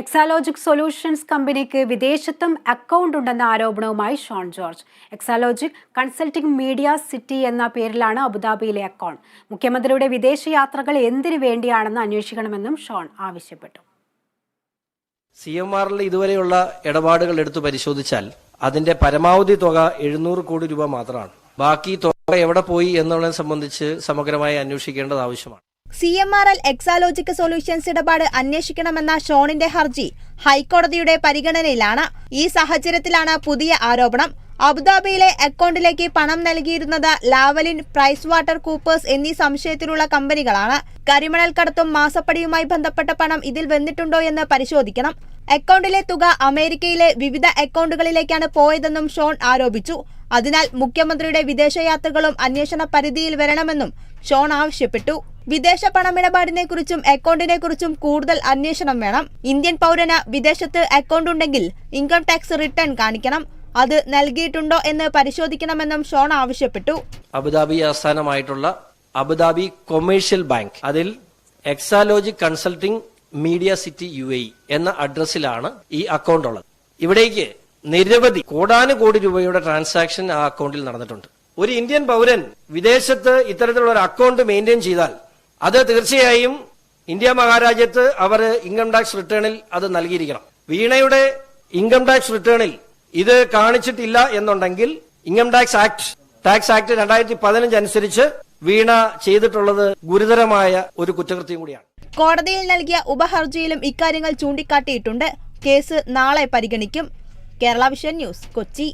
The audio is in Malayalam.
എക്സാലോജിക് സൊല്യൂഷൻസ് കമ്പനിക്ക് വിദേശത്തും അക്കൗണ്ട് ഉണ്ടെന്ന ആരോപണവുമായി Shone George. Exalogic consulting media city എന്ന പേരിലാണ് അബുദാബിയിലെ അക്കൗണ്ട് മുഖ്യമന്ത്രിയുടെ വിദേശയാത്രകൾ എന്തിനു വേണ്ടിയാണെന്ന് അന്വേഷിക്കണമെന്നും ഷോൺ ആവശ്യപ്പെട്ടു. സി എം ആറിൽ ഇതുവരെയുള്ള ഇടപാടുകൾ എടുത്തു പരിശോധിച്ചാൽ അതിന്റെ പരമാവധി തുക എഴുന്നൂറ് കോടി രൂപ മാത്രമാണ്. ബാക്കി തുക എവിടെ പോയി എന്നുള്ളതിനെ സംബന്ധിച്ച് സമഗ്രമായി അന്വേഷിക്കേണ്ടത് ആവശ്യമാണ്. C M R L Exalogic solutions ഇടപാട് അന്വേഷിക്കണമെന്ന ഷോണിന്റെ ഹർജി ഹൈക്കോടതിയുടെ പരിഗണനയിലാണ്. ഈ സാഹചര്യത്തിലാണ് പുതിയ ആരോപണം. അബുദാബിയിലെ അക്കൗണ്ടിലേക്ക് പണം നൽകിയിരുന്നത് ലാവലിൻ പ്രൈസ് വാട്ടർ കൂപ്പേഴ്സ് എന്നീ സംശയത്തിലുള്ള കമ്പനികളാണ്. കരിമണൽ കടത്തും മാസപ്പടിയുമായി ബന്ധപ്പെട്ട പണം ഇതിൽ വന്നിട്ടുണ്ടോ എന്ന് പരിശോധിക്കണം. അക്കൗണ്ടിലെ തുക അമേരിക്കയിലെ വിവിധ അക്കൗണ്ടുകളിലേക്കാണ് പോയതെന്നും ഷോൺ ആരോപിച്ചു. അതിനാൽ മുഖ്യമന്ത്രിയുടെ വിദേശയാത്രകളും അന്വേഷണ പരിധിയിൽ വരണമെന്നും ഷോൺ ആവശ്യപ്പെട്ടു. വിദേശ പണമിടപാടിനെ കുറിച്ചും അക്കൗണ്ടിനെ കുറിച്ചും കൂടുതൽ അന്വേഷണം വേണം. ഇന്ത്യൻ പൗരന് വിദേശത്ത് അക്കൗണ്ട് ഉണ്ടെങ്കിൽ ഇൻകം ടാക്സ് റിട്ടേൺ കാണിക്കണം. അത് നൽകിയിട്ടുണ്ടോ എന്ന് പരിശോധിക്കണമെന്നും ഷോൺ ആവശ്യപ്പെട്ടു. അബുദാബി ആസ്ഥാനമായിട്ടുള്ള അബുദാബി കൊമേഴ്ഷ്യൽ ബാങ്ക് അതിൽ Exalogic consulting media city U A എന്ന അഡ്രസ്സിലാണ് ഈ അക്കൗണ്ട് ഉള്ളത്. ഇവിടേക്ക് നിരവധി കോടാനുകോടി രൂപയുടെ ട്രാൻസാക്ഷൻ ആ അക്കൗണ്ടിൽ നടന്നിട്ടുണ്ട്. ഒരു ഇന്ത്യൻ പൗരൻ വിദേശത്ത് ഇത്തരത്തിലുള്ള ഒരു അക്കൗണ്ട് മെയിന്റെയിൻ ചെയ്താൽ അത് തീർച്ചയായും ഇന്ത്യ മഹാരാജ്യത്ത് അവർ ഇൻകം ടാക്സ് റിട്ടേണിൽ അത് നൽകിയിരിക്കണം. വീണയുടെ ഇൻകം ടാക്സ് റിട്ടേണിൽ ഇത് കാണിച്ചിട്ടില്ല എന്നുണ്ടെങ്കിൽ income tax act tax act രണ്ടായിരത്തി പതിനഞ്ച് അനുസരിച്ച് വീണ ചെയ്തിട്ടുള്ളത് ഗുരുതരമായ ഒരു കുറ്റകൃത്യം കൂടിയാണ്. കോടതിയിൽ നൽകിയ ഉപഹർജിയിലും ഇക്കാര്യങ്ങൾ ചൂണ്ടിക്കാട്ടിയിട്ടുണ്ട്. കേസ് നാളെ പരിഗണിക്കും. Kerala vision news Kochi.